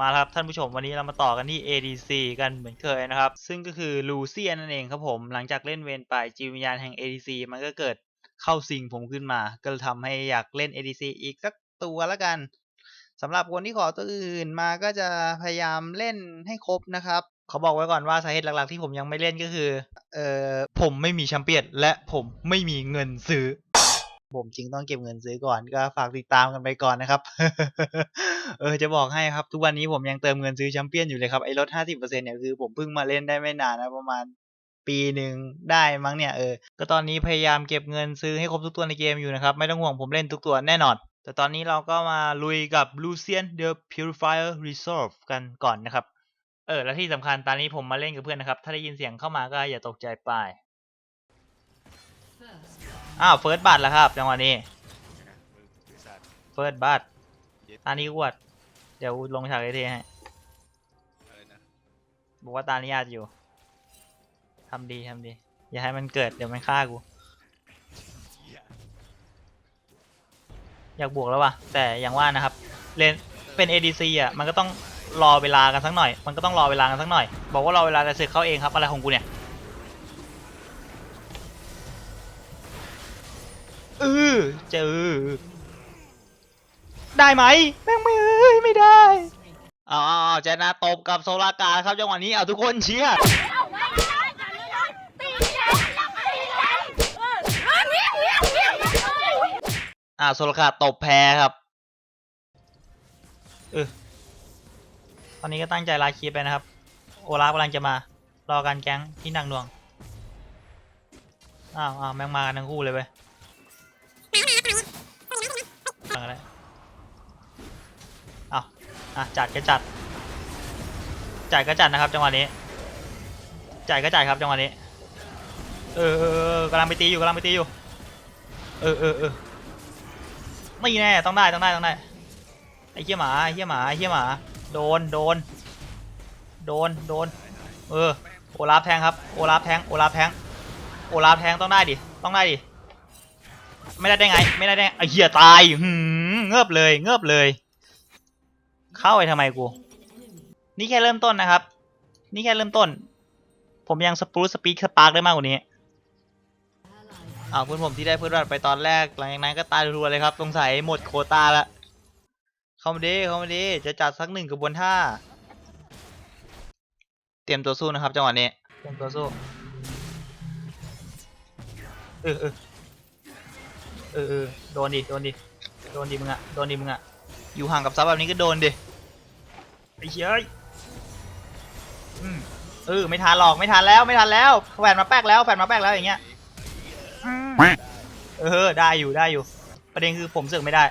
มาครับท่านผู้ชมวันนี้เรามาต่อกันที่ ADC กันเหมือนเคยนะครับ ซึ่งก็คือลูเซียนนั่นเองครับผม หลังจากเล่นเวนไปจิตวิญญาณแห่ง ADC มันก็เกิดเข้าสิงผมขึ้นมา ก็เลยทำให้อยากเล่น ADC อีกสักตัวละกันสำหรับคนที่ขอตัวอื่นมาก็จะพยายามเล่นให้ครบนะครับเขาบอกไว้ก่อนว่าสาเหตุหลักๆที่ผมยังไม่เล่นก็คือเออผมไม่มีแชมเปี้ยนและผมไม่มีเงินซื้อ ผมจริงต้องเก็บเงินซื้อก่อนก็ฝากติดตามกันไปก่อนนะครับ เออจะบอกให้ครับ ทุกวันนี้ผมยังเติมเงินซื้อแชมเปี้ยนอยู่เลยครับไอ้ลด50%เนี่ยคือผมเพิ่งมาเล่นได้ไม่นานนะประมาณปีหนึ่งได้มั้งเนี่ยเออ ก็ตอนนี้พยายามเก็บเงินซื้อให้ครบทุกตัวในเกมอยู่นะครับไม่ต้องห่วงผมเล่นทุกตัวแน่นอน แต่ตอนนี้เราก็มาลุยกับ Lucian the Purifier Resolve กันก่อนนะครับ เออ และที่สำคัญตอนนี้ผมมาเล่นกับเพื่อนนะครับ ถ้าได้ยินเสียงเข้ามาก็อย่าตกใจไป อ้าวเฟิร์สบัตแล้วครับจังหวะนี้เฟิร์สบัตตานี้อวด เดี๋ยวลงฉากไอเทให้บอกว่าตานี้อาจอยู่ทำดีทำดี อย่าให้มันเกิดเดี๋ยวมันฆ่ากู อยากบวกแล้วว่ะแต่อย่างว่านะครับเลนเป็น ADC อะมันก็ต้องรอเวลากันสักหน่อย มันก็ต้องรอเวลากันสักหน่อย บอกว่ารอเวลาแต่สึกเขาเองครับอะไรของกูเนี่ย เจอ ได้ไหมแม่งไม่เอ้ยไม่ได้อ้าวเจนาตบกับโซลากาครับจังหวะนี้เอาทุกคนเชียร์อ่าโซลกาตบแพ้ครับเออตอนนี้ก็ตั้งใจลาคีไปนะครับ โอลาฟกำลังจะมา รอการแก๊งที่หนักหน่วงอ้าวอ้าวแม่งมากันทั้งคู่เลยเว้ย อะจัดก็จัดจ่ายก็จัดนะครับจังหวะนี้จ่ายก็จ่ายครับจังหวะนี้ เออเออกำลังไปตีอยู่กำลังไปตีอยู่ เออเออเออไม่แน่ต้องได้ต้องได้ต้องได้ไอ้เหี้ยหมาไอ้เหี้ยหมาไอ้เหี้ยหมา โดนโดน โดนโดน เออโอลาฟแทงครับโอลาฟแทงโอลาฟแทงโอลาฟแทงต้องได้ดิต้องได้ดิไม่ได้ได้ไง ไม่ได้ได้ไอ้เหี้ยตายหืมเงือบเลยเงือบเลย เข้าไปทำไมกู นี่แค่เริ่มต้นนะครับ นี่แค่เริ่มต้น ผมยังสปรูสปีกสปาร์กได้มากกว่านี้อ้าวเพื่อนผมที่ได้เพื่อนรัดไปตอนแรกหลังจากนั้นก็ตายรัวเลยครับสงสัยหมดโคตาละเข้ามาดิเข้ามาดิจะจัดสักหนึ่งกระบวนท่า เตรียมตัวสู้นะครับจังหวะนี้เตรียมตัวสู้เออเออเออเออโดนดิโดนดิโดนดิมึงอะโดนดิมึงอะอยู่ห่างกับซับแบบนี้ก็โดนดิ ไอ้เหี้ยเอ้ยอืมเออไม่ทันหรอกไม่ทันแล้วไม่ทันแล้วแฝดมาแป๊กแล้วแฝดมาแป๊กแล้วอย่างเงี้ยอืมเออได้อยู่ได้อยู่ ประเด็นคือผมเสือกไม่ได้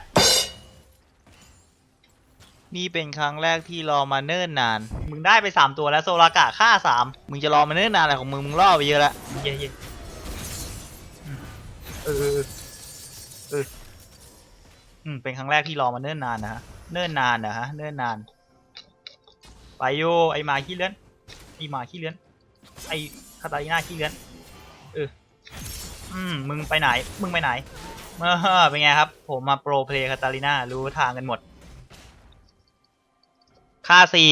นี่เป็นครั้งแรกที่รอมาเนิ่นนาน มึงได้ไปสามตัวแล้วโซลากะฆ่าสามมึงจะรอมาเนิ่นนานอะไรของมึงมึงล่อไปเยอะแล้วเย่เย่อืมเออเออเอออืมเป็นครั้งแรกที่รอมาเนิ่นนานนะฮะเนิ่นนานนะฮะเนิ่นนาน ไปโยไอหมาขี้เลื้อนไอหมาขี้เลื้อนไอคาตาลีน่าขี้เลื้อนเอออืมมึงไปไหนมึงไปไหนเมื่อเป็นไงครับ ผมมาโปรเพลย์คาตาลีน่ารู้ทางกันหมดค่าสี่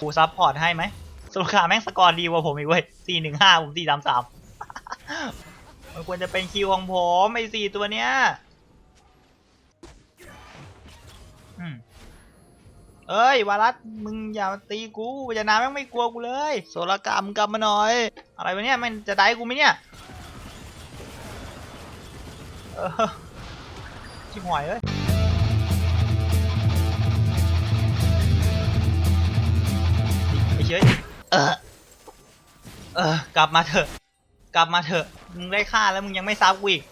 กูซับพอร์ตให้ไหมสุขาแม่งสกอร์ดีกว่าผมอีกเว้ยสี่หนึ่งห้าผมสี่สามสาม มันควรจะเป็นคิวของผมไอ้สี่ตัวเนี้ยเอ้ยวารัสมึงอย่าตีกูจะนาแม่งไม่กลัวกูเลย โซลกรรมกลับมาหน่อย อะไรวะเนี่ยมันจะได้กูไหมเนี่ยชิบหอยเอ้ยไอ้เชยเออเออกลับมาเถอะ กลับมาเถอะ มึงได้ฆ่าแล้วมึงยังไม่ซับกูอีก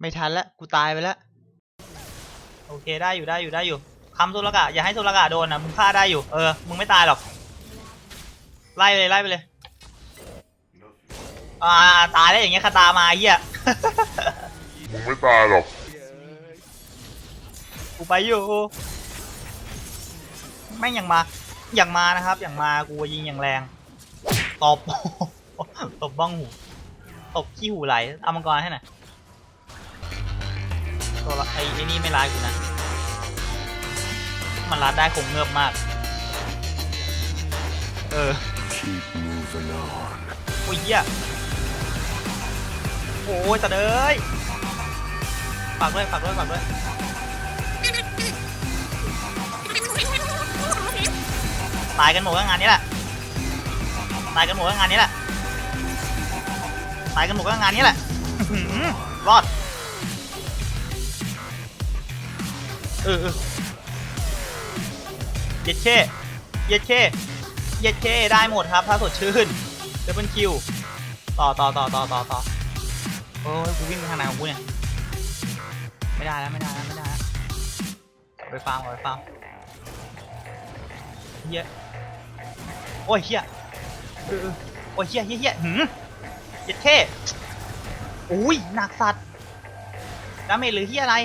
ไม่ทันแล้วกูตายไปแล้ว โอเคได้อยู่ได้อยู่ได้อยู่คำโซลกะอย่าให้โซลกะโดนนะมึงฆ่าได้อยู่เออมึงไม่ตายหรอก ไล่เลยไล่ไปเลยอ่าตายแล้วอย่างเงี้ยคาตามาไอ้เหี้ยมึงไม่ตายหรอกกูไปอยู่แม่งอย่างมาอย่างมานะครับ อย่างมากูยิงอย่างแรงตบตบบ้องหู ตบขี้หูไหลเอามังกรให้หน่อยตัวละไอ้ไอ้นี่ไม่ร้ายกูนะ มันรัดได้คงเงือบมาก เออ Keep moving on โอ้ยเหี้ยโอ้ยตะเด้ยฝากด้วยฝากด้วยฝากด้วยตายกันหมดก็งานนี้แหละตายกันหมดก็งานนี้แหละ ตายกันหมดก็งานนี้แหละรอด เออเย็ดเช่เย็ดเช่เย็ดเช่ได้หมดครับ ถ้าสดชื่นเดบิลคิวต่อต่อต่อต่อต่อต่อโอ้ยกูวิ่งไปทางไหนของกูเนี่ย ไม่ได้แล้วไม่ได้แล้วไม่ได้แล้วไปฟาร์มไปฟาร์มเฮียโอ้ยเฮียเออเออโอ้ยเฮียเฮียเฮียหืม เย็ดเท่อุ้ยหนักสัตว์ดาเมจหรือเฮียอะไร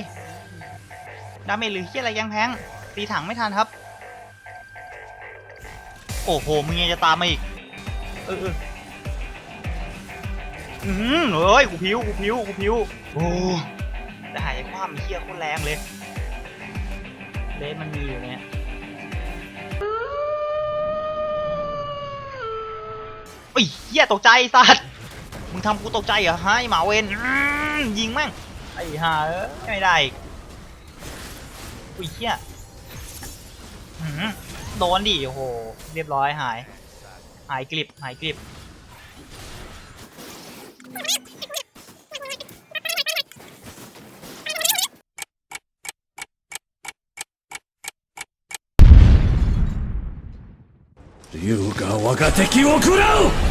ดาเมจหรือเฮียอะไรยังแพงตีถังไม่ทันครับ โอ้โหมึงยังจะตามมาอีก เออเออืมเฮ้ยกูพิวกูพิวกูพิวโอ้แต่หายความเฮียโคตรแรงเลยเลสมันมีอยู่เนี่ยเฮ้ยเฮียตกใจสัตว์ มึงทำกูตกใจเหรอฮะไอหมาเวนอืมยิงแม่งไอ้ห่าเอ้ยไม่ได้อีกอุ้ยเฮียหืมโดนดิโอ้โหเรียบร้อยหาย หายกริบหายกริบ 竜が我が敵を食らう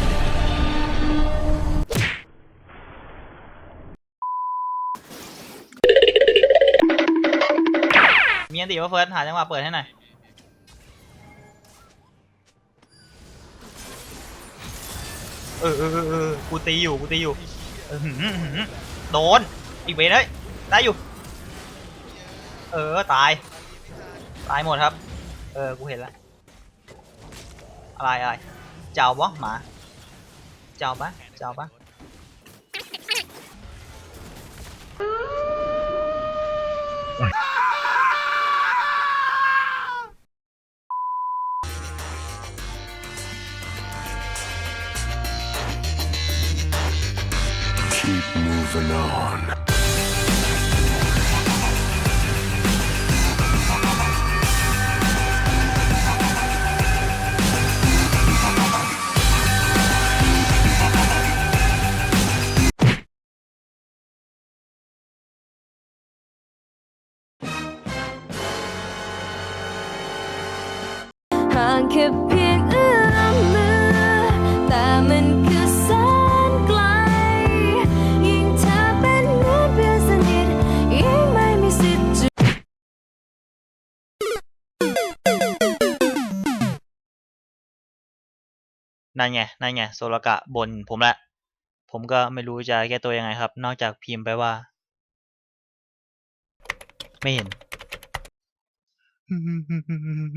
มีอันติว่าเฟิร์สหาจังหวะเปิดให้หน่อยเออเออเออเออกูตีอยู่กูตีอยู่เออหืมหืมโดนอีกเวรเลยได้อยู่ เออตายตายหมดครับ เออกูเห็นแล้วอะไรอะไรเจ้าบ่หมาเจ้าปะเจ้าปะ Keep างแค่เพียงเอื้อมมือ แต่มันคือแสนไกล ยิ่งเธอเป็นเหมือนเพื่อนสนิทยิ่งไม่มีสิทธิ์จะนั่นไง นั่นไง โซลกะบนผมแหละ ผมก็ไม่รู้จะแก้ตัวยังไงครับ นอกจากพิมพ์ไปว่า ไม่เห็น Mm-hmm.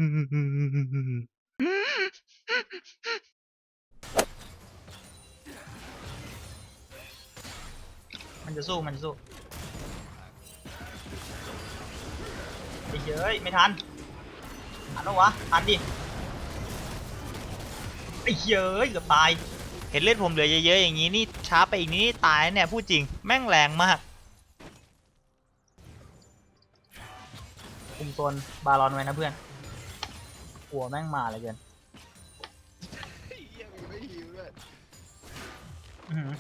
มันจะสู้ มันจะสู้ไอ้เย้ยไม่ทัน ทันแล้ววะ ทันดิ ไอ้เยเอ้ยเกือบตาย เห็นเลือดผมเหลือเยอะๆอย่างนี้นี่ช้าไปอีกนี่ตายเนี่ยพูดจริง แม่งแรงมาก คุมโซนบารอนไว้นะเพื่อน กลัวแม่งมาเลยเกิน อื้อหือ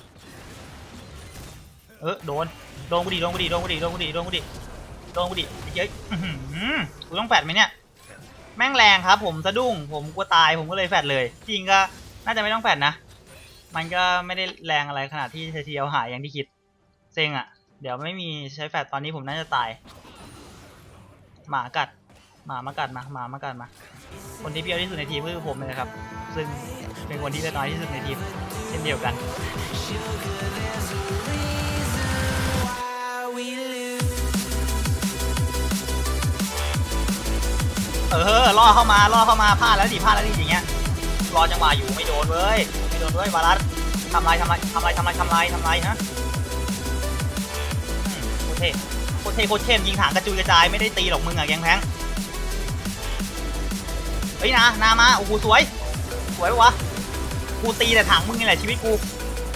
เออโดนโดนกูดิโดนกูดิโดนกูดิโดนกูดิโดนกูดิโดนกูดิไอ้เย้ยอื้อหือกูต้องแฟดไหมเนี่ยแม่งแรงครับ ผมสะดุ้งผมกลัวตายผมก็เลยแฟดเลย จริงก็น่าจะไม่ต้องแฟดนะ มันก็ไม่ได้แรงอะไรขนาดที่เทียวหายอย่างที่คิดเซ็งอะ่ะ เดี๋ยวไม่มีใช้แฟดตอนนี้ผมน่าจะตาย หมากัด หมามากัดมาหมามากัดมา คนที่เปรี้ยวที่สุดในทีมคือผมเลยครับ ซึ่งเป็นคนที่เลือดน้อยที่สุดในทีม เช่นเดียวกัน เออล่อเข้ามาล่อเข้ามาพลาดแล้วดิพลาดแล้วดิอย่างเงี้ยรอจังหวะอยู่ไม่โดนเว้ยไม่โดนเว้ยวารัสทำไรทำไรทำไรทำไรทำไรทำไรฮะโคตรเท่โคตรเท่โคตรเข้มยิงถังกระจุยกระจายไม่ได้ตีหรอกมึงอะแกงแพง เฮ้ยนานามาโอ้โหสวย สวยปะวะกูตีแต่ถังมึงนี่แหละชีวิตกู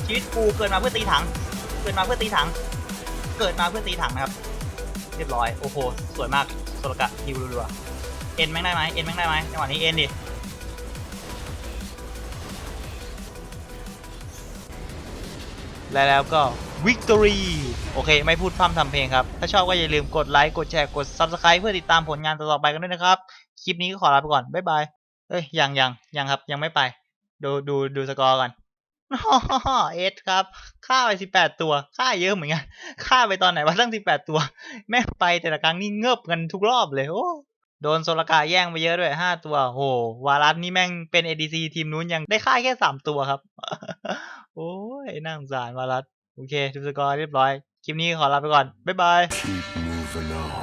ชีวิตกูเกิดมาเพื่อตีถัง เกิดมาเพื่อตีถัง เกิดมาเพื่อตีถังนะครับ เรียบร้อยโอ้โหสวยมากโซลกะฮิวรัวๆเอ็นแม่งได้ไหมเอ็นแม่งได้ไหมจังหวะนี้เอ็นดิและแล้วก็ Victory โอเค ไม่พูดพร่ำทำเพลงครับ ถ้าชอบก็อย่าลืมกดไลค์ กดแชร์ กด Subscribe เพื่อติดตามผลงานต่อๆไปกันด้วยนะครับ คลิปนี้ก็ขอลาไปก่อน บ๊ายบาย เอ้ย ยังยังยังครับ ยังไม่ไป ดูดูดูสกอร์ก่อนเอสครับฆ่าไปสิบแปดตัวฆ่าเยอะเหมือนกันฆ่าไปตอนไหนวะตั้งสิบแปดตัว แม่งไปแต่ละครั้งนี่เงือบกันทุกรอบเลยโอ้โดนโซลกาแย่งไปเยอะด้วยห้าตัวโหวารัสนี่แม่งเป็น ADC ทีมนู้นยังได้ค่าแค่สามตัวครับ โอ้ยน่าสงสารวารัสโอเคดูสกอร์เรียบร้อย คลิปนี้ขอลาไปก่อน บ๊ายบาย Keep